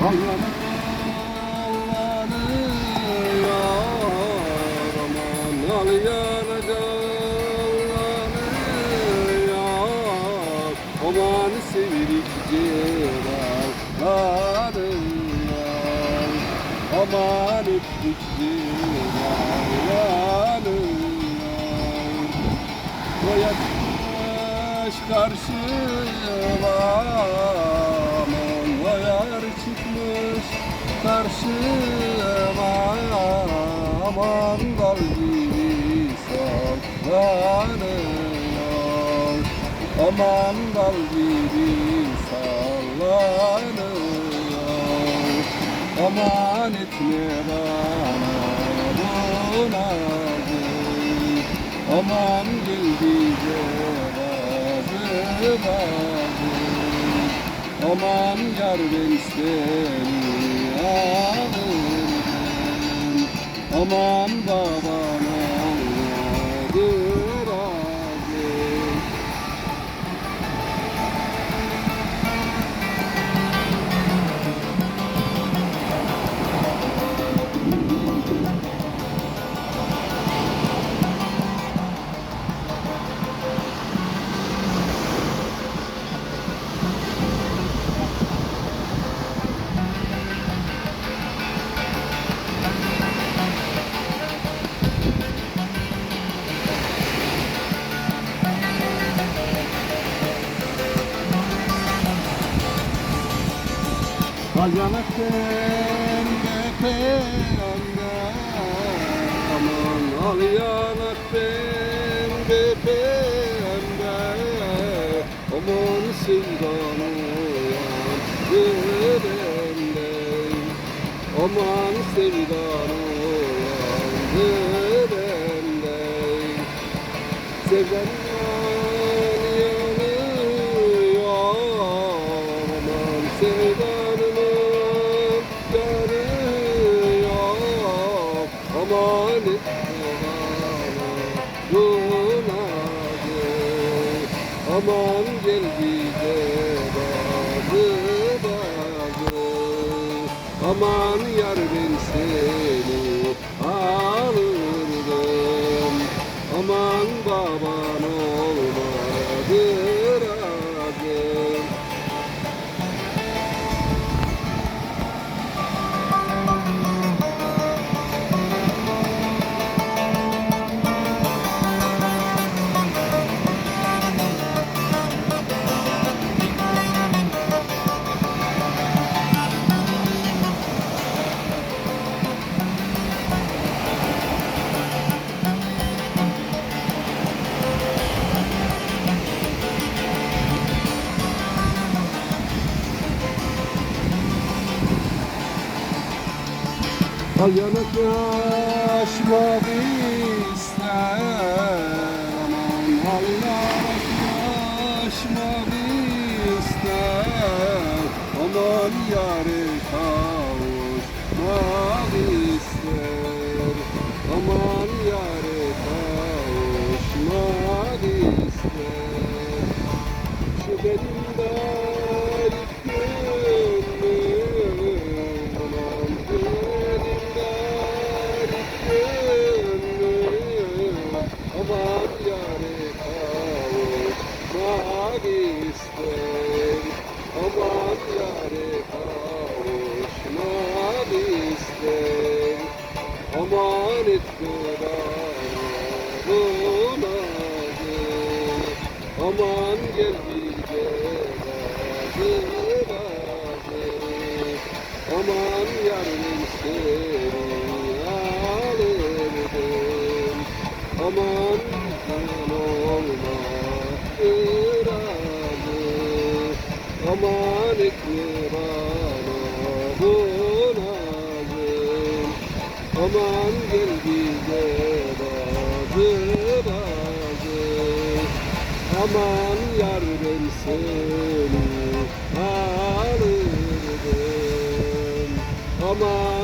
Tamam. Aman sevirik civarlarım Aman öptük civarlarım Koyak karşı çıkmış karşıma Aman dal gibi sallanıyor Aman dal gibi sallanıyor Aman etme bana bu nazı Aman gel bize bazı bazı Aman yar ben seni Aman babana Bacanak pembe pembe Aman al yanak pembe pembe Aman sevdan uyan bende Aman sevdan uyan bende Sevdan Aman gel bize bazı Aman yar ben seni alırdım. Aman baban olmadı Al yanaklaşmak ister Aman al yanaklaşmak ister Aman yare kavuşmak ister Aman Bu nazı Aman gel bir bazı Aman yarın seni alırdım Aman sen olma razı Aman Aman gel bize bazı bazı Aman yar ben seni alırdım. Aman